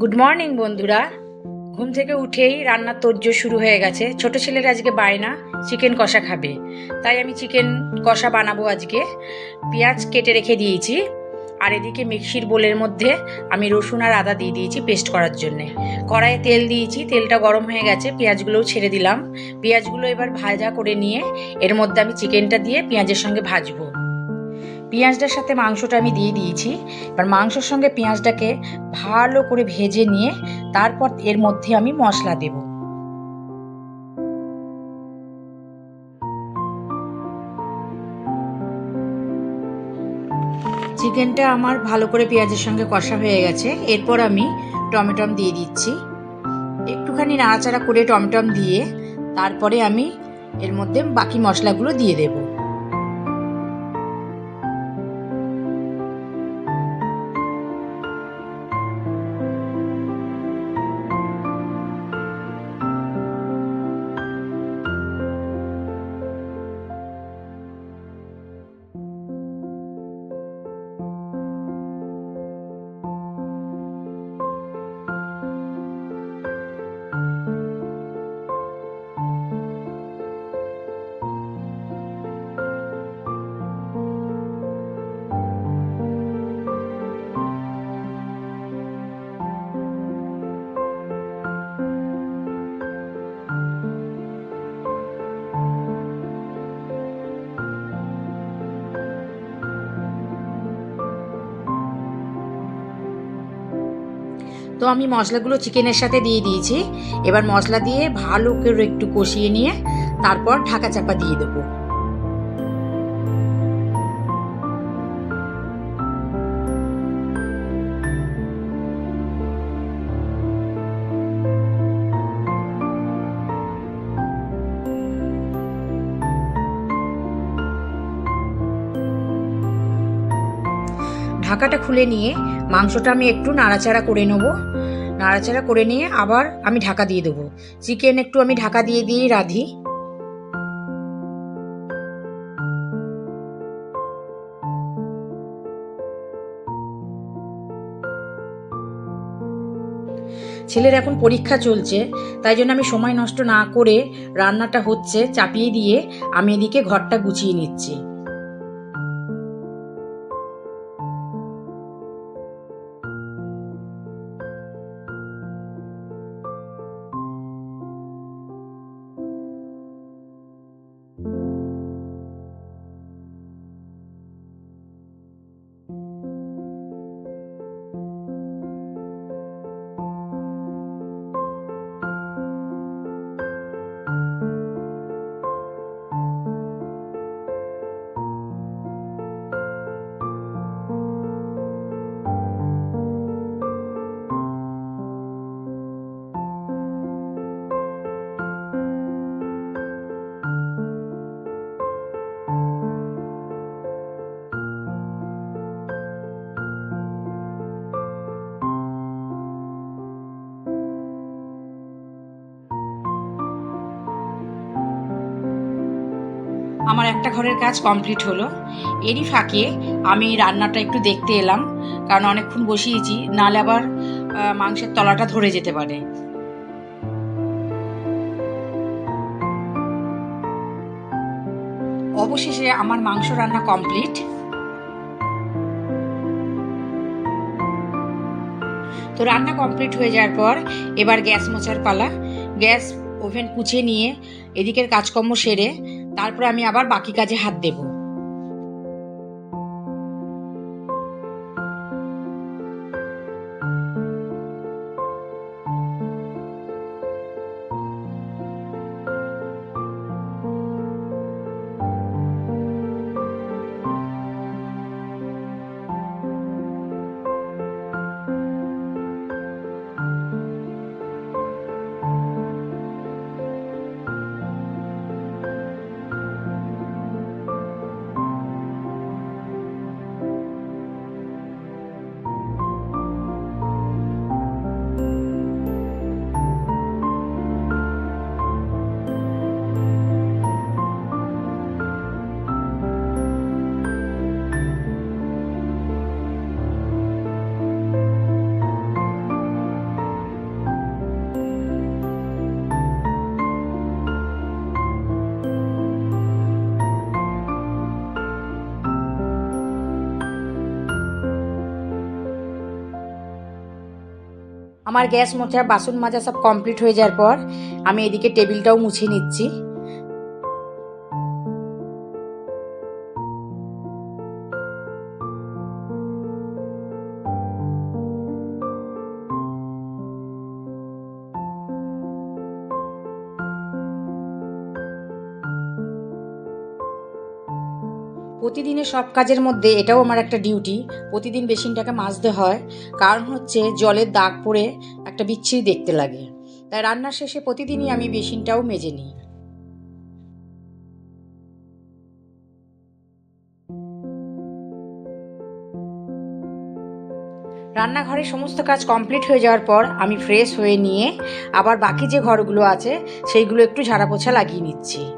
Good morning বন্ধুরা। ঘুম থেকে উঠেই রান্নার তোজ্জো শুরু হয়ে গেছে। ছোট ছেলের আজকে বায়না চিকেন কষা খাবে। তাই আমি চিকেন কষা বানাবো আজকে। পেঁয়াজ কেটে রেখে দিয়েছি। আর এদিকে মিক্সির বোলের মধ্যে আমি রসুন আর আদা দিয়ে দিয়েছি পেস্ট করার জন্যে। কড়াইয়ে তেল দিয়েছি, তেলটা গরম হয়ে গেছে, পেঁয়াজগুলোও ছেড়ে দিলাম। পেঁয়াজগুলো এবার ভাজা করে নিয়ে এর মধ্যে আমি চিকেনটা দিয়ে পেঁয়াজের সঙ্গে ভাজবো। পেঁয়াজটার সাথে মাংসটা আমি দিয়ে দিয়েছি। এবার মাংসর সঙ্গে পেঁয়াজটাকে ভালো করে ভেজে নিয়ে তারপর এর মধ্যে আমি মশলা দেব। চিকেনটা আমার ভালো করে পেঁয়াজের সঙ্গে কষা হয়ে গেছে। এরপর আমি টমেটম দিয়ে দিচ্ছি। একটুখানি নাড়াচাড়া করে টমেটম দিয়ে তারপরে আমি এর মধ্যে বাকি মশলাগুলো দিয়ে দেবো। তো আমি মশলাগুলো চিকেনের সাথে দিয়ে দিয়েছি। এবার মশলা দিয়ে ভালো করে একটু কষিয়ে নিয়ে তারপর ঢাকা চাপা দিয়ে দেবো। ঢাকাটা খুলে নিয়ে মাংসটা আমি একটু নাড়াচাড়া করে নেব। নাড়াচাড়া করে নিয়ে আবার আমি ঢাকা দিয়ে দেবো। চিকেন একটু আমি ঢাকা দিয়ে দিয়ে রাঁধি। ছেলের এখন পরীক্ষা চলছে, তাই জন্য আমি সময় নষ্ট না করে রান্নাটা হচ্ছে চাপিয়ে দিয়ে আমি এদিকে ঘরটা গুছিয়ে নিচ্ছি। আমার একটা ঘরের কাজ কমপ্লিট হলো। এরই ফাঁকে আমি রান্নাটা একটু দেখতে এলাম, কারণ অনেকক্ষণ বসিয়েছি নাহলে আবার মাংসের তলাটা ধরে যেতে পারে। অবশেষে আমার মাংস রান্না কমপ্লিট। তো রান্না কমপ্লিট হয়ে যাওয়ার পর এবার গ্যাস মোছার পালা। গ্যাস ওভেন পুছে নিয়ে এদিকের কাজকর্ম সেরে তারপরে আমি আবার বাকি কাজে হাত দেব। আমার গ্যাস মোছা বাসন মাজা সব কমপ্লিট হয়ে যাওয়ার পর আমি এদিকে টেবিলটাও মুছে নিচ্ছি। প্রতিদিনের সব কাজের মধ্যে এটাও আমার একটা ডিউটি প্রতিদিন বেসিনটাকে মাজতে হয়। কারণ হচ্ছে জলের দাগ পড়ে একটা বিচ্ছিরি দেখতে লাগে। তাই রান্নার শেষে প্রতিদিনই আমি বেসিনটাও মেজে নিই। রান্নাঘরে সমস্ত কাজ কমপ্লিট হয়ে যাওয়ার পর আমি ফ্রেশ হয়ে নিয়ে আবার বাকি যে ঘরগুলো আছে, সেইগুলো একটু ঝাড়া পোছা লাগিয়ে নিচ্ছি।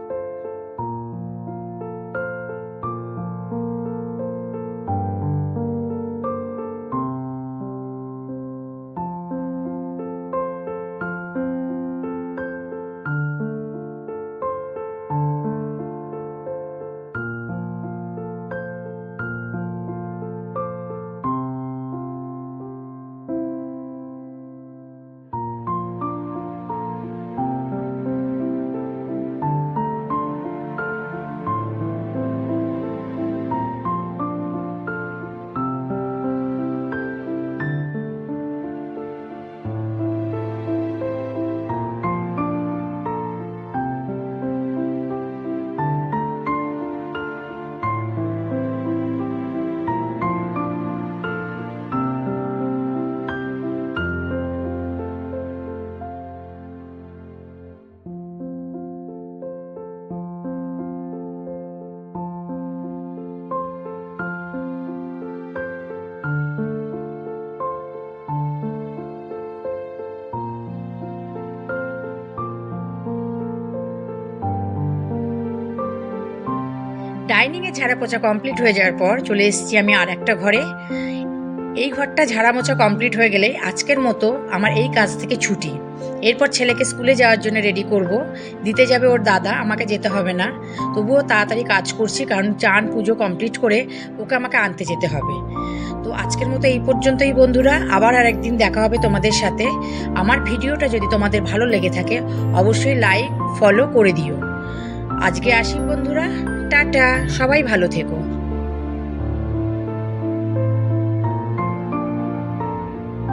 ডাইনিংয়ে ঝাড়া পোছা কমপ্লিট হয়ে যাওয়ার পর চলে এসেছি আমি আর একটা ঘরে। এই ঘরটা ঝাড়া মোছা কমপ্লিট হয়ে গেলে আজকের মতো আমার এই কাজ থেকে ছুটি। এরপর ছেলেকে স্কুলে যাওয়ার জন্য রেডি করব। দিতে যাবে ওর দাদা, আমাকে যেতে হবে না। তবুও তাড়াতাড়ি কাজ করছি কারণ চান পুজো কমপ্লিট করে ওকে আমাকে আনতে যেতে হবে। তো আজকের মতো এই পর্যন্তই বন্ধুরা। আবার আর একদিন দেখা হবে তোমাদের সাথে। আমার ভিডিওটা যদি তোমাদের ভালো লেগে থাকে, অবশ্যই লাইক ফলো করে দিও। আজকে আসি বন্ধুরা। টাটা সবাই ভালো থেকো।